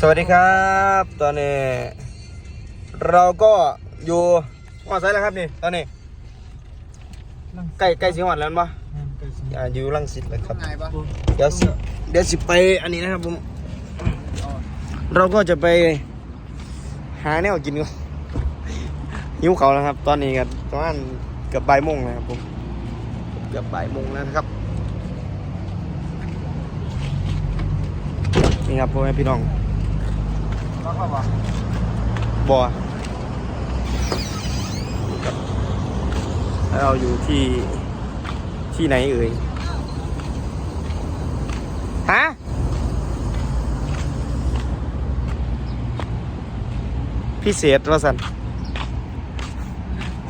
สวัสดีครับ ตอนนี้ เราก็อยู่หอดไซแล้วครับนี่ ตอนนี้ใกล้ใกล้สิงหวัดแล้วมั้ยอ่าอยู่รังสิตแล้วครับไงปะเดี๋ยวสิเดี๋ยวสิไปอันนี้นะครับผม เราก็จะไปหาแนวกินกันหิวเขาวแล้วครับ ตอนนี้กันประมาณเกือบบ่ายโมงนะครับผมเกือบบ่ายโมงแล้วนะครับนี่ครับพ่อแม่พี่น้อง ก็เข้าปะบัวแล้วเราอยู่ที่ที่ไหนเอ่ยฮะพิเศษว่าสัน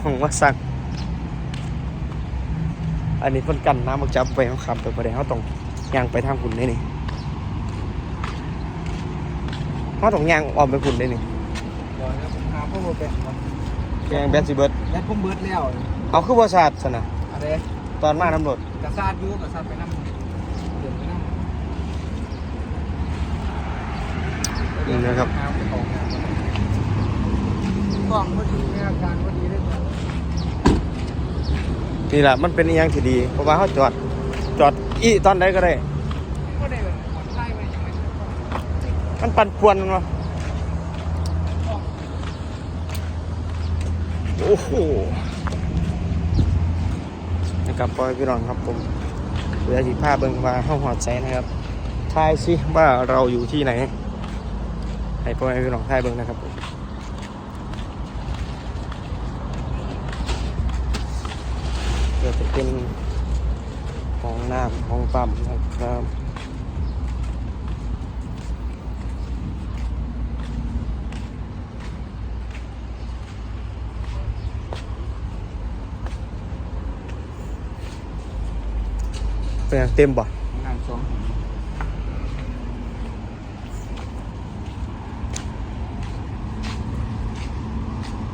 ของว่าสั่งอันนี้คนกันน้ำมักจับไปเขาขับไปประเดี๋ยวเขาต้องย่างไปทางคุณได้นี่ เขาต้องย่างออกไปคุณได้นี่เดี๋ยวนะผมหาพวกโรเบิร์ตครับย่างแบนซิเบิร์ดยัดผมเบิร์ดแล้วเอาคือบ่ชาดสนะอะไรตอนมาตำรวจกระซาดอยูกระซาดไปน้ำเดี๋ยวไปน้ำนี่นะครับหาไปของงานกล้องพอดีเนี่ยอาการพอดีเลยครับนี่แหละมันเป็นอหย่างที่ดี เพราะว่าเขาจอดจอดอีตอนใดก็ได้ ก็ได้แบบคนไล่ไปอย่างไร มันปั่นป่วนมันวะโอ้โหนะครับปอยพี่น้องครับผมเรือสีผ้าเบิ่งว่าเข้าหอดใจนะครับทายสิว่าเราอยู่ที่ไหนให้พ่อแม่พี่น้องทายเบิ่งนะครับผมเพื่อจะเป็นห้องน้ำห้องปั๊มนะครับ เป็นไงเต็มบ่งานสอง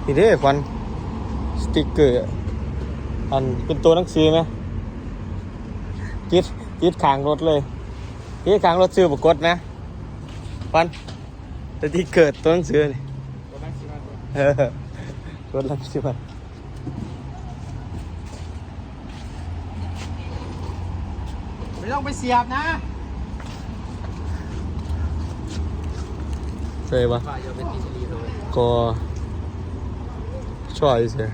นี่เด้ควันสติกเกอร์อันเป็นตัวหนังสือไหมจิดจิดขางรถเลยจิดขางรถซื้อปรากฏนะควันสติกเกอร์ตัวหนังสือนี่ตัวนั่งสิมาตัวเออรถหนังสือมัน ไม่ต้องไปเสียบนะใช่ปะว่าอย่าไปตีดีเลยก็ช่วยเสีย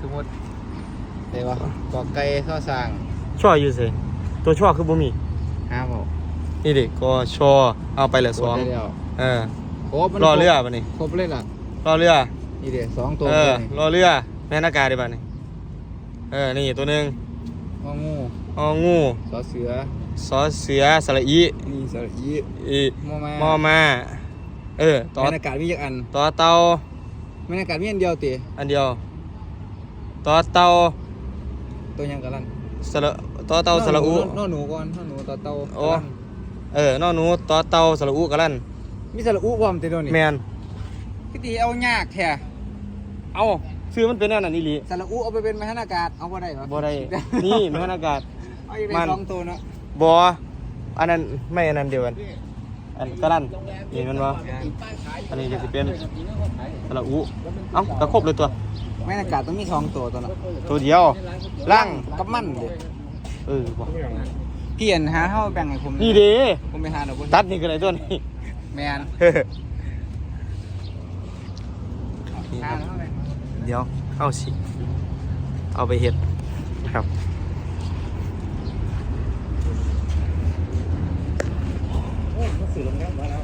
สมมติเดี๋ยวกอไก่ท่อสร้างช่วยอยู่เสียตัวช่อคือบ่มีห้ามบอกนี่ดิก็ชอเอาไปเหลือสองได้แล้วเออครบมันรอเรือป่ะนี่ครบเลยล่ะรอเรือนี่เดี๋ยวสองตัวเออนี่รอเรือแม่นากาได้ป่ะนี่เออนี่ตัวหนึ่งง องูองูสอเสือสอเสือสระอีนี่สระอีอีมอมามอมาเออต่อแม่นอากาศมีจักอันต่อเตาแม่นอากาศมีอันเดียวตีอันเดียวต่อเตาตัวยังกันลั่นสระต่อเตาสระอุนอหนูก่อนนอหนูต่อเตาโอ้เออนอหนูต่อเตาสระอุกะลั่นมีสระอุพร้อมตีตัวนี้แมนพี่ตีเอายากแท้เอาซื้อมันเป็นแนวนั้นอีหลีสระอุเอาไปเป็นแม่นอากาศเอาบ่ได้เหรอบ่ได้นี่แม่นอากาศเอาอีกได้ มันสองตัวเนาะบออันนั้นไม่อันนั้นเดียวกัน อันกะลั่นนี่มันว่าอันนี้จะสิเป็นสระอุเอ้ากระครบเลยตัวแม่นอากาศต้องมีสองตัวตัวเนาะตัวเดียวล่างกับมันเลยเออว่ะเปลี่ยนหาเท่าแบ่งให้ผมนี่เด้ผมไปหาดอกบัวตัดนี่ก็ได้ตัวนี้แมนเฮ้ยนี่หาครับเท่าไหร่เดี๋ยวเข้าสิ เอาไปเห็ดนะครับ โอ้ก็ สื่อลงแล้วมาแล้ว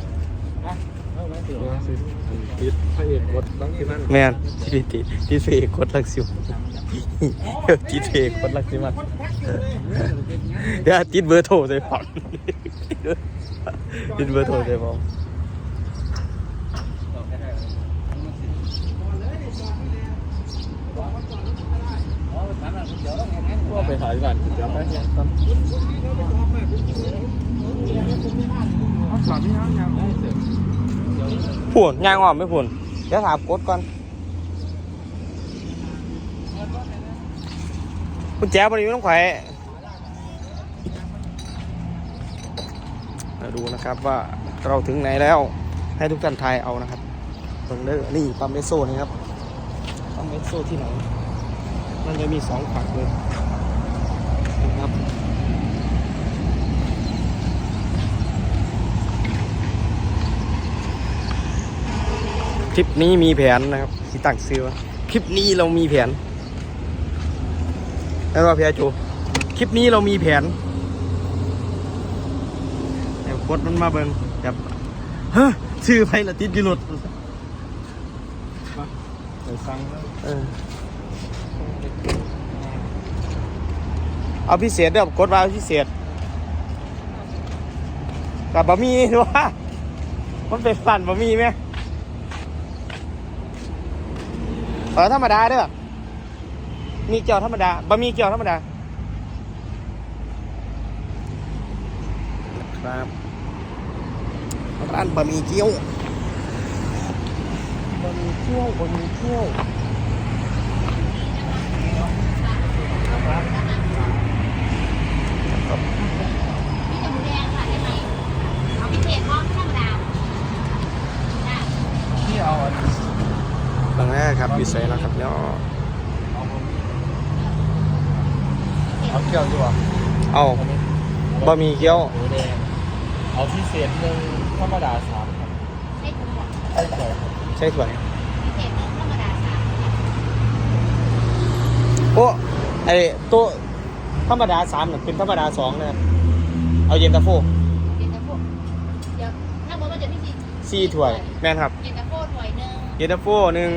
อะเอาไว้สื่อลงแล้วติดพระเอกกดต้งที่มันแมนติดติดติดเฟกดลักซิวติดเฟกดลักซิมันเดี๋ยวติดเบอร์โทรใส่ผมติดเบอร์โทรใส่ผมก็ไปถ่ายก่อนเดี๋ยวไป ผุนยางอ่อมไม่ผุนเดี๋ยวถามกดก่อนคุณแจ๊บบริวต้องไข่เอมาดูนะครับว่าเราถึงไหนแล้ว ให้ทุกท่านทายเอานะครับเบิ่งเด้อนี่ปั๊มเอสโซนี่ครับปั๊มเอสโซที่ไหน มันจะมีสองฝั่งเลยนะครับ คลิปนี้มีแผนนะครับที่ตั้งซื้อว่าคลิปนี้เรามีแผนแล้วว่าพี่อาจูคลิปนี้เรามีแผนเดี๋ยวกดมันมาเบิ่งแบบเฮ้ยชื่อไปละติดอยูรถเดี๋ยวฟังเออเอาพิเศษเด้อกดว่าเอาพิเศษกับบะหมี่หรือว่ามันเป็นฝันบะหมี่ไหม เออธรรมดาเด้อมีเกี๊ยวธรรมดาบะหมี่เกี๊ยวธรรมดา ครับร้านบะหมี่เกี๊ยวบะหมี่เกี๊ยวบะหมี่เกี๊ยวพี่จะหมูแดงค่ะได้ไหมเอาพิเศษห้องธรรมดาได้ ที่เอาอัน หลังแรก ครับอยู่ใส่แล้วครับเนาะเอาเอาเกี่ยวดีกว่าเอาบะหมี่เกี๊ยวหมูแดงเอาพิเศษหนึ่งธรรมดาสามครับให้ผมบอกใช่ใช่ครับใช่ถ้วยพิเศษห้องธรรมดาสามโอ้ไอโต๊ะธรรมดาสามน่ะเป็นธรรมดาสองนะครับเอาเย็นตาโฟเย็นตาโฟเดี๋ยวถ้าบอกว่าจะพิเศษสี่ถ้วยแม่นครับ เย็นตาโฟถ้วยหนึ่งเย็นตาโฟหนึ่ง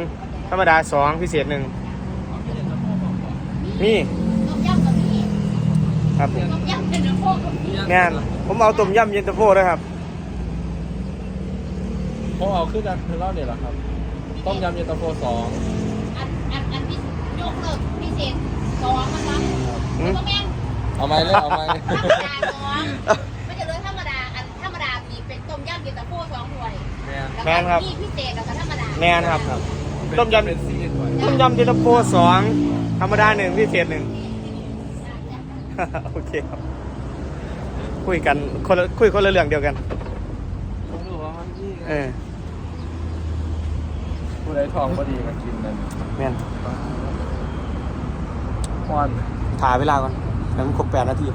ธรรมดาสองพิเศษหนึ่งนี่ต้มยำกับพี่ครับผมต้มยำเย็นตาโฟกับพี่แม่นผมเอาต้มยำเย็นตาโฟด้วยครับผมเอาขึ้นกันคือเล่าเนี่ยแหละครับ ต้มยำเย็นตาโฟสองอันอันอันพี่ยกเลิกพิเศษสองนะคะอืมก็แม่งเอาไหมเลยเอาไหมธรรมดาสองไม่จะเลยธรรมดาอันธรรมดามีเป็นต้มยำเย็นตาโฟสองถ้วยแม่นแล้วแม่นครับก็มีพิเศษแล้วก็ธรรมดาแม่นครับ ต้มยำเป็นสี่ถ้วยต้มยำเย็นตาโฟสองธรรมดาหนึ่งพิเศษหนึ่งโอเคครับ คุยกันคนละคุยคนละเรื่องเดียวกันผมดูว่ามันที่เออผู้ใดทองก็ดีมากินนั่นแม่นควันถ่ายเวลาก่อนแล้วมันครบแปดนาที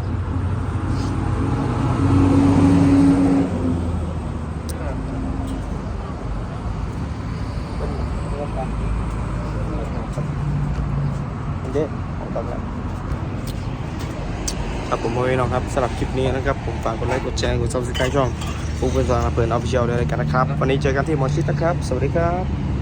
เด้ของตอนนั้นครับผมโมยน้องครับสำหรับคลิปนี้นะครับ ผมฝากกดไลค์กดแชร์กดซับสไครต์ช่องปุ๊กเป็นสอนเพลินออฟฟิเชียลด้วยกันนะครับ วันนี้เจอกันที่มอชิตนะครับ สวัสดีครับ